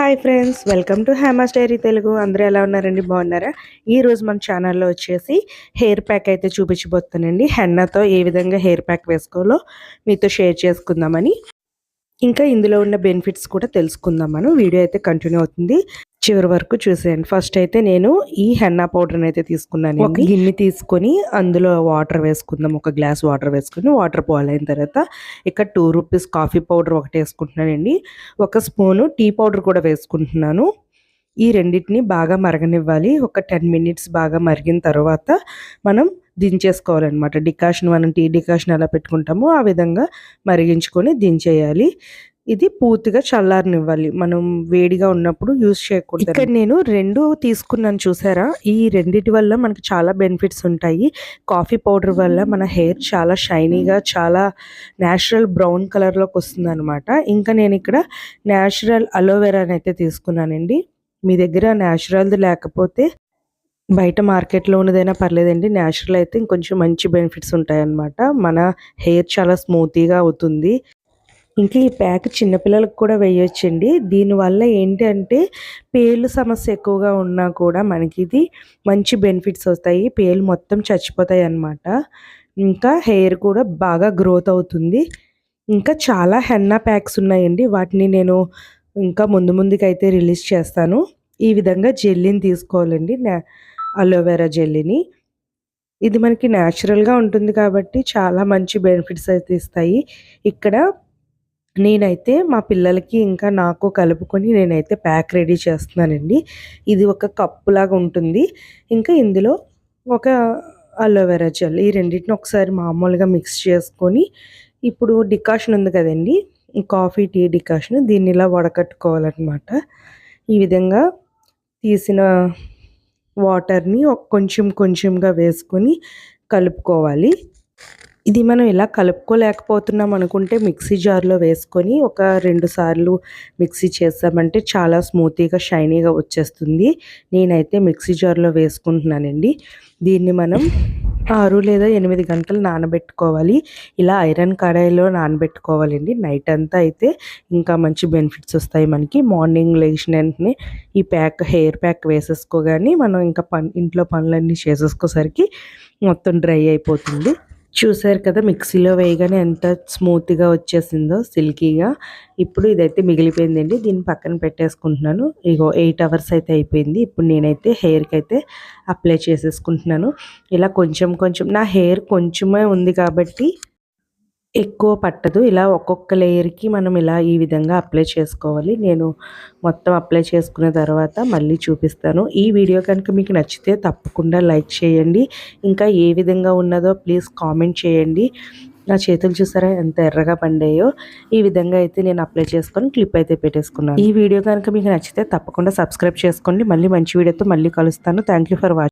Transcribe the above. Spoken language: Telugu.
Hi friends welcome to హ్యామాస్ diary Telugu. అందరూ ఎలా ఉన్నారండి? బాగున్నారా? ఈ రోజు మన ఛానల్లో వచ్చేసి హెయిర్ ప్యాక్ అయితే చూపించబోతానండి హెన్నాతో ఏ విధంగా హెయిర్ ప్యాక్ వేసుకోవాలో మీతో షేర్ చేసుకుందామని. ఇంకా ఇందులో ఉన్న బెనిఫిట్స్ కూడా తెలుసుకుందామను వీడియో అయితే కంటిన్యూ అవుతుంది. చివరి వరకు చూసేయండి. ఫస్ట్ అయితే నేను ఈ హెన్నా పౌడర్ని అయితే తీసుకున్నాను ఒక గిన్నె తీసుకొని అందులో వాటర్ వేసుకుందాం. ఒక గ్లాస్ వాటర్ వేసుకుని వాటర్ బాయిల్ అయిన తర్వాత ఇక్కడ టూ రూపీస్ కాఫీ పౌడర్ ఒకటి వేసుకుంటున్నానండి. ఒక స్పూను టీ పౌడర్ కూడా వేసుకుంటున్నాను. ఈ రెండింటిని బాగా మరగనివ్వాలి. ఒక టెన్ మినిట్స్ బాగా మరిగిన తర్వాత మనం దించేసుకోవాలన్నమాట. డికాషన్ మనం టీ డికాషన్ ఎలా పెట్టుకుంటామో ఆ విధంగా మరిగించుకొని దించేయాలి. ఇది పూర్తిగా చల్లారనివ్వాలి. మనం వేడిగా ఉన్నప్పుడు యూస్ చేయకూడదు. ఇక్కడ నేను రెండు తీసుకున్నాను చూసారా? ఈ రెండిటి వల్ల మనకి చాలా బెనిఫిట్స్ ఉంటాయి. కాఫీ పౌడర్ వల్ల మన హెయిర్ చాలా షైనీగా చాలా న్యాచురల్ బ్రౌన్ కలర్లోకి వస్తుంది అనమాట ఇంకా నేను ఇక్కడ న్యాచురల్ అలోవెరాని అయితే తీసుకున్నానండి. మీ దగ్గర న్యాచురల్ది లేకపోతే బయట మార్కెట్లో ఉన్నదైనా పర్లేదండి. న్యాచురల్ అయితే ఇంకొంచెం మంచి బెనిఫిట్స్ ఉంటాయన్నమాట. మన హెయిర్ చాలా స్మూతీగా అవుతుంది. ఇంకా ఈ ప్యాక్ చిన్నపిల్లలకు కూడా వేయొచ్చండి. దీనివల్ల ఏంటంటే పేలు సమస్య ఎక్కువగా ఉన్నా కూడా మనకి ఇది మంచి బెనిఫిట్స్ వస్తాయి. పేలు మొత్తం చచ్చిపోతాయి అన్నమాట ఇంకా హెయిర్ కూడా బాగా గ్రోత్ అవుతుంది. ఇంకా చాలా హెన్నా ప్యాక్స్ ఉన్నాయండి. వాటిని నేను ఇంకా ముందు ముందుకైతే రిలీజ్ చేస్తాను. ఈ విధంగా జెల్లీని తీసుకోవాలండి. అలోవెరా జెల్లీని. ఇది మనకి న్యాచురల్గా ఉంటుంది కాబట్టి చాలా మంచి బెనిఫిట్స్ అయితే ఇస్తాయి. ఇక్కడ నేనైతే మా పిల్లలకి ఇంకా నాకు కలుపుకొని నేనైతే ప్యాక్ రెడీ చేస్తున్నానండి. ఇది ఒక కప్పు లాగా ఉంటుంది. ఇంకా ఇందులో ఒక అలోవెరా జెల్ ఈ రెండింటిని ఒకసారి మామూలుగా మిక్స్ చేసుకొని ఇప్పుడు డికాషన్ ఉంది కదండి. కాఫీ టీ డికాషన్ దీన్ని ఇలా వడకట్టుకోవాలన్నమాట. ఈ విధంగా తీసిన వాటర్ని కొంచెం కొంచెంగా వేసుకొని కలుపుకోవాలి. ఇది మనం ఇలా కలుపుకోలేకపోతున్నాం అనుకుంటే మిక్సీ జార్లో వేసుకొని ఒక రెండు సార్లు మిక్సీ చేసామంటే చాలా స్మూతీగా షైనీగా వచ్చేస్తుంది. నేనైతే మిక్సీ జార్లో వేసుకుంటున్నానండి. దీన్ని మనం ఆరు లేదా ఎనిమిది గంటలు నానబెట్టుకోవాలి. ఇలా ఐరన్ కడాయిలో నానబెట్టుకోవాలండి. నైట్ అంతా అయితే ఇంకా మంచి బెనిఫిట్స్ వస్తాయి మనకి. మార్నింగ్ లేచిన వెంటనే ఈ ప్యాక్ హెయిర్ ప్యాక్ వేసేసుకోగానే మనం ఇంకా పని ఇంట్లో పనులన్నీ చేసేసుకోసరికి మొత్తం డ్రై అయిపోతుంది. చూసారు కదా మిక్సీలో వేయగానే ఎంత స్మూత్గా వచ్చేసిందో సిల్కీగా. ఇప్పుడు ఇదైతే మిగిలిపోయిందండి. దీన్ని పక్కన పెట్టేసుకుంటున్నాను. ఇగో ఎయిట్ అవర్స్ అయితే అయిపోయింది. ఇప్పుడు నేనైతే హెయిర్కి అయితే అప్లై చేసేసుకుంటున్నాను. ఇలా కొంచెం కొంచెం నా హెయిర్ కొంచెమే ఉంది కాబట్టి ఎక్కువ పట్టదు. ఇలా ఒక్కొక్క లేయర్కి మనం ఇలా ఈ విధంగా అప్లై చేసుకోవాలి. నేను మొత్తం అప్లై చేసుకున్న తర్వాత మళ్ళీ చూపిస్తాను. ఈ వీడియో కనుక మీకు నచ్చితే తప్పకుండా లైక్ చేయండి. ఇంకా ఏ విధంగా ఉన్నదో ప్లీజ్ కామెంట్ చేయండి. నా చేతులు చూసారా ఎంత ఎర్రగా పండాయో. ఈ విధంగా అయితే నేను అప్లై చేసుకొని క్లిప్ అయితే పెట్టేసుకున్నాను. ఈ వీడియో కనుక మీకు నచ్చితే తప్పకుండా సబ్స్క్రైబ్ చేసుకోండి. మళ్ళీ మంచి వీడియోతో మళ్ళీ కలుస్తాను. Thank for watching